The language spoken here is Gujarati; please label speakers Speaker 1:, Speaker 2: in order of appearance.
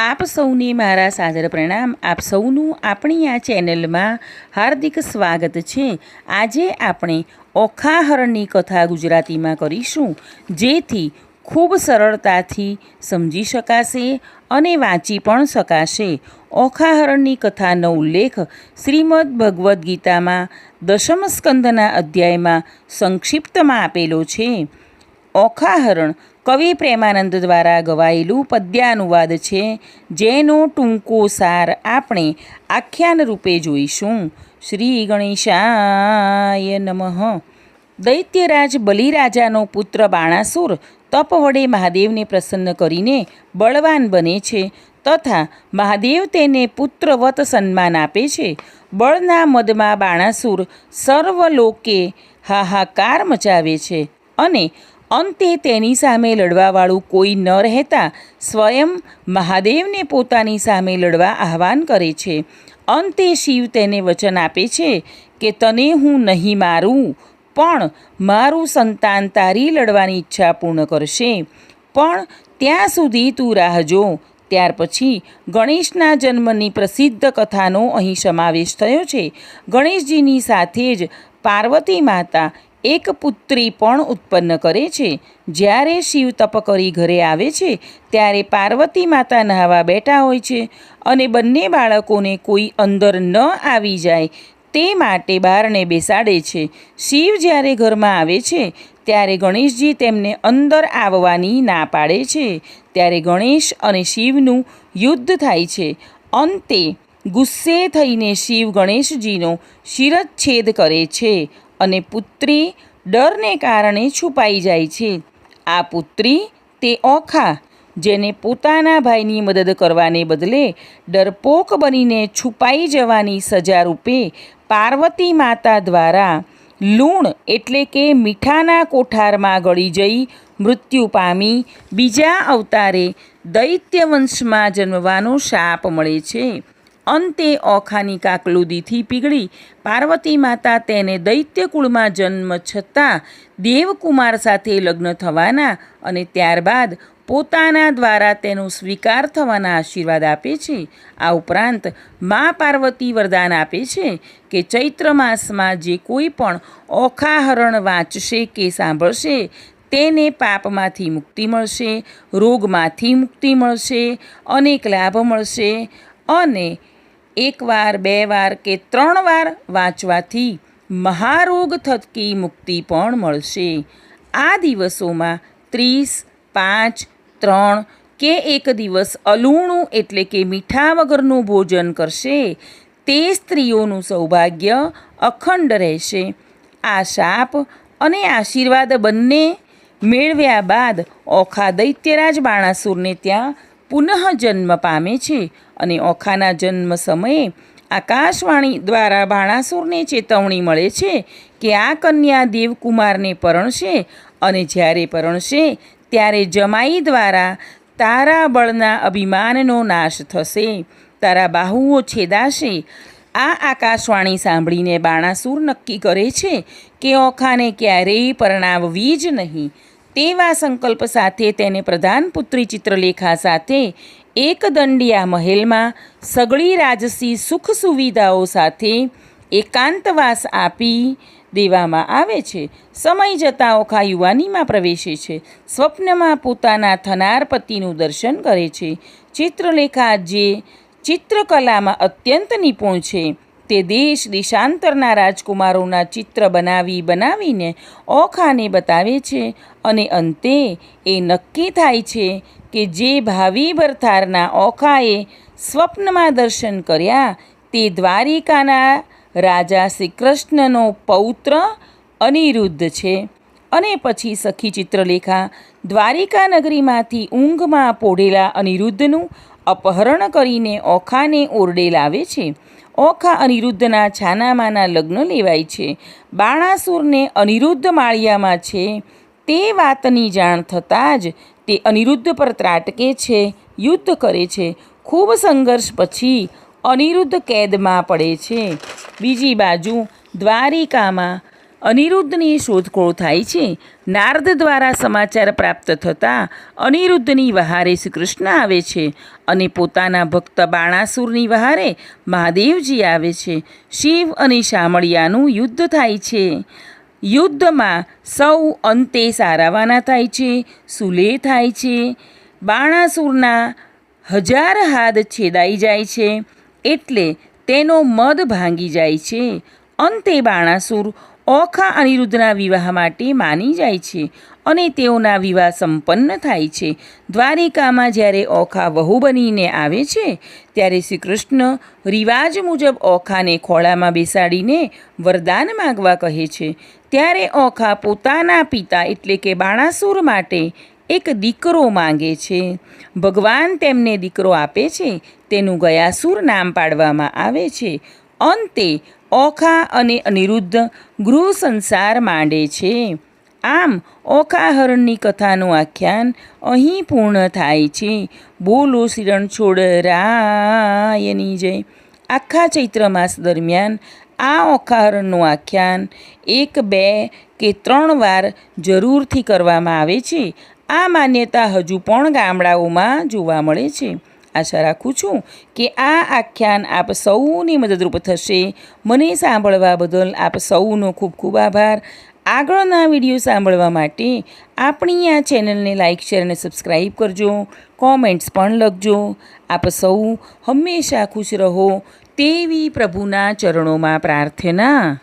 Speaker 1: આપ સૌને મારા સાદર પ્રણામ. આપ સૌનું આપણી આ ચેનલમાં હાર્દિક સ્વાગત છે. આજે આપણે ઓખાહરણની કથા ગુજરાતીમાં કરીશું, જેથી ખૂબ સરળતાથી સમજી શકાશે અને વાંચી પણ શકાશે. ઓખાહરણની કથાનો ઉલ્લેખ શ્રીમદ ભગવદ્ ગીતામાં દશમ સ્કંદના અધ્યાયમાં સંક્ષિપ્તમાં આપેલો છે. ઓખાહરણ કવિ પ્રેમાનંદ દ્વારા ગવાયેલું પદ્યાનુવાદ છે, જેનો ટૂંકો સાર આપણે આખ્યાન રૂપે જોઈશું. શ્રી ગણેશાય નમઃ. દૈત્યરાજ બલિરાજાનો પુત્ર બાણાસુર તપ વડે મહાદેવને પ્રસન્ન કરીને બળવાન બને છે તથા મહાદેવ તેને પુત્રવત સન્માન આપે છે. બળના મદમાં બાણાસુર સર્વલોકે હાહાકાર મચાવે છે અને અંતે તેની સામે લડવાવાળું કોઈ ન રહેતા સ્વયં મહાદેવને પોતાની સામે લડવા આહવાન કરે છે. અંતે શિવ તેને વચન આપે છે કે, તને હું નહીં મારું, પણ મારું સંતાન તારી લડવાની ઈચ્છા પૂર્ણ કરશે. પણ ત્યાં સુધી તું રાહ જો. ત્યાર પછી ગણેશના જન્મની પ્રસિદ્ધ કથાનો અહીં સમાવેશ થયો છે. ગણેશજીની સાથે જ પાર્વતી માતા એક પુત્રી પણ ઉત્પન્ન કરે છે. જ્યારે શિવ તપ કરી ઘરે આવે છે, ત્યારે પાર્વતી માતા નહાવા બેઠા હોય છે અને બંને બાળકોને કોઈ અંદર ન આવી જાય તે માટે બારણે બેસાડે છે. શિવ જ્યારે ઘરમાં આવે છે, ત્યારે ગણેશજી તેમને અંદર આવવાની ના પાડે છે. ત્યારે ગણેશ અને શિવનું યુદ્ધ થાય છે. અંતે ગુસ્સે થઈને શિવ ગણેશજીનો શિરચ્છેદ કરે છે અને પુત્રી ડરને કારણે છુપાઈ જાય છે. આ પુત્રી તે ઓખા, જેને પોતાના ભાઈની મદદ કરવાને બદલે ડરપોક બનીને છુપાઈ જવાની સજા રૂપે પાર્વતી માતા દ્વારા લૂણ એટલે કે મીઠાના કોઠારમાં ગળી જઈ મૃત્યુ પામી બીજા અવતારે દૈત્યવંશમાં જન્મવાનો શાપ મળે છે. અંતે ઓખાની કાકલુદીથી પીગળી પાર્વતી માતા તેને દૈત્ય કુળમાં જન્મ છતાં દેવકુમાર સાથે લગ્ન થવાના અને ત્યારબાદ પોતાના દ્વારા તેનો સ્વીકાર થવાના આશીર્વાદ આપે છે. આ ઉપરાંત મા પાર્વતી વરદાન આપે છે કે ચૈત્ર માસમાં જે કોઈ પણ ઓખાહરણ વાંચશે કે સાંભળશે તેને પાપમાંથી મુક્તિ મળશે, રોગમાંથી મુક્તિ મળશે, અનેક લાભ મળશે અને એકવાર, બે વાર કે ત્રણ વાર વાંચવાથી મહારોગ થકી મુક્તિ પણ મળશે. આ દિવસોમાં ત્રીસ, પાંચ, ત્રણ કે એક દિવસ અલૂણું એટલે કે મીઠા વગરનું ભોજન કરશે. તે સ્ત્રીઓનું સૌભાગ્ય અખંડ રહેશે. આ શાપ અને આશીર્વાદ બંને મેળવ્યા બાદ ઓખા દૈત્યરાજ બાણાસુરને ત્યાં પુનઃ જન્મ પામે છે. અને ઓખાના જન્મ સમયે આકાશવાણી દ્વારા બાણાસુરને ચેતવણી મળે છે કે આ કન્યા દેવકુમારને પરણશે અને જ્યારે પરણશે ત્યારે જમાઈ દ્વારા તારા બળના અભિમાનનો નાશ થશે. તારા બાહુઓ છેદાશે. આ આકાશવાણી સાંભળીને બાણાસુર નક્કી કરે છે કે ઓખાને ક્યારેય પરણાવવી જ નહીં. તેવા સંકલ્પ સાથે તેને પ્રધાન પુત્રી ચિત્રલેખા સાથે એક દંડિયા મહેલમાં સગળી રાજસી સુખ સુવિધાઓ સાથે એકાંતવાસ આપી દેવામાં આવે છે. સમય જતાં ઓખા યુવાનીમાં પ્રવેશે છે. સ્વપ્નમાં પોતાના થનાર પતિનું દર્શન કરે છે. ચિત્રલેખા જે ચિત્રકલામાં અત્યંત નિપુણ છે. તે દેશ દેશાંતરના રાજકુમારોના ચિત્ર બનાવી બનાવીને ઓખાને બતાવે છે અને અંતે એ નક્કી થાય છે કે જે ભાવિ ભરથારના ઓખાએ સ્વપ્નમાં દર્શન કર્યા તે દ્વારિકાના રાજા શ્રી કૃષ્ણનો પૌત્ર અનિરુદ્ધ છે. અને પછી સખી ચિત્રલેખા દ્વારિકા નગરીમાંથી ઊંઘમાં પોઢેલા અનિરુદ્ધનું અપહરણ કરીને ઓખાને ઓરડે લાવે છે. ઓખા અનિરુદ્ધના છાનામાના લગ્ન લેવાય છે. બાણાસુરને અનિરુદ્ધ માળિયામાં છે. તે વાતની જાણ થતાં જ તે અનિરુદ્ધ પર ત્રાટકે છે, યુદ્ધ કરે છે. ખૂબ સંઘર્ષ પછી અનિરુદ્ધ કેદમાં પડે છે. બીજી બાજુ દ્વારિકામાં અનિરુદ્ધની શોધખોળ થાય છે. નારદ દ્વારા સમાચાર પ્રાપ્ત થતાં અનિરુદ્ધની વહારે શ્રી કૃષ્ણ આવે છે અને પોતાના ભક્ત બાણાસુરની વહારે મહાદેવજી આવે છે. શિવ અને શામળિયાનું યુદ્ધ થાય છે. યુદ્ધમાં સૌ અંતે સારાવાના થાય છે, સુલે થાય છે. બાણાસુરના હજાર હાથ છેદાઈ જાય છે એટલે તેનો મદ ભાંગી જાય છે. અંતે બાણાસુર ઓખા અનિરુદ્ધના વિવાહ માટે માની જાય છે અને તેઓના વિવાહ સંપન્ન થાય છે. દ્વારિકામાં જ્યારે ઓખા વહુ બનીને આવે છે, ત્યારે શ્રી કૃષ્ણ રિવાજ મુજબ ઓખાને ખોળામાં બેસાડીને વરદાન માગવા કહે છે. ત્યારે ઓખા પોતાના પિતા એટલે કે બાણાસુર માટે એક દીકરો માંગે છે. ભગવાન તેમને દીકરો આપે છે, તેનું ગયાસુર નામ પાડવામાં આવે છે. અંતે ઓખા અને અનિરુદ્ધ ગૃહ સંસાર માંડે છે. આમ, ઓખાહરણની કથાનું આખ્યાન અહીં પૂર્ણ થાય છે. બોલો શિરણ છોડ રાયની જય. આખા ચૈત્ર માસ દરમિયાન આ ઓખાહરણનું આખ્યાન એક, બે કે ત્રણ વાર જરૂરથી કરવામાં આવે છે. આ માન્યતા હજુ પણ ગામડાઓમાં જોવા મળે છે. આશા રાખું છું કે આ આખ્યાન આપ સૌની મદદરૂપ થશે. મને સાંભળવા બદલ આપ સૌનો ખૂબ ખૂબ આભાર. આગળના વીડિયો સાંભળવા માટે આપણી આ ચેનલને લાઇક શેર અને સબસ્ક્રાઈબ કરજો. કોમેન્ટ્સ પણ લખજો. આપ સૌ હંમેશા ખુશ રહો તેવી પ્રભુના ચરણોમાં પ્રાર્થના.